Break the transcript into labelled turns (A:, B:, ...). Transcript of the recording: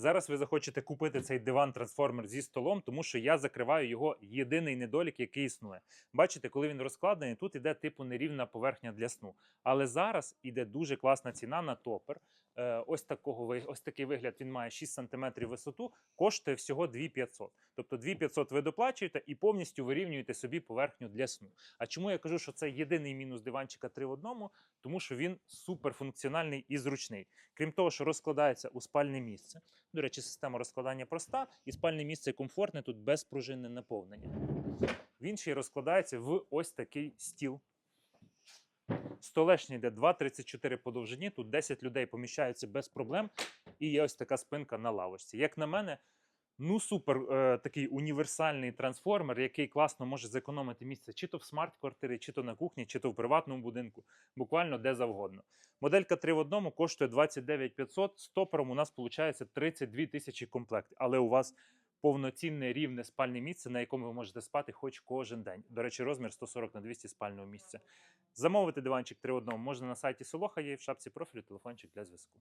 A: Зараз ви захочете купити цей диван-трансформер зі столом, тому що я закриваю його єдиний недолік, який існує. Бачите, коли він розкладений, тут іде типу нерівна поверхня для сну. Але зараз іде дуже класна ціна на топер. Е, ось такого ось такий вигляд. Він має 6 см висоту, коштує всього 2500. Тобто 2500 ви доплачуєте і повністю вирівнюєте собі поверхню для сну. А чому я кажу, що це єдиний мінус диванчика 3 в одному? Тому що він суперфункціональний і зручний. Крім того, що розкладається у спальне місце. До речі, система розкладання проста, і спальне місце комфортне, тут безпружинне наповнення. Він ще й розкладається в ось такий стіл. Столешній йде 2,34 по довжині. Тут 10 людей поміщаються без проблем. І є ось така спинка на лавочці. Як на мене, ну супер е, такий універсальний трансформер, який класно може зекономити місце чи то в смарт-квартирі, чи то на кухні, чи то в приватному будинку, буквально де завгодно. Моделька 3 в одному коштує 29 500, з топером у нас виходить 32 тисячі комплект. Але у вас повноцінне рівне спальне місце, на якому ви можете спати хоч кожен день. До речі, розмір 140 на 200 спального місця. Замовити диванчик 3 в одному можна на сайті Солоха, є в шапці профілю телефончик для зв'язку.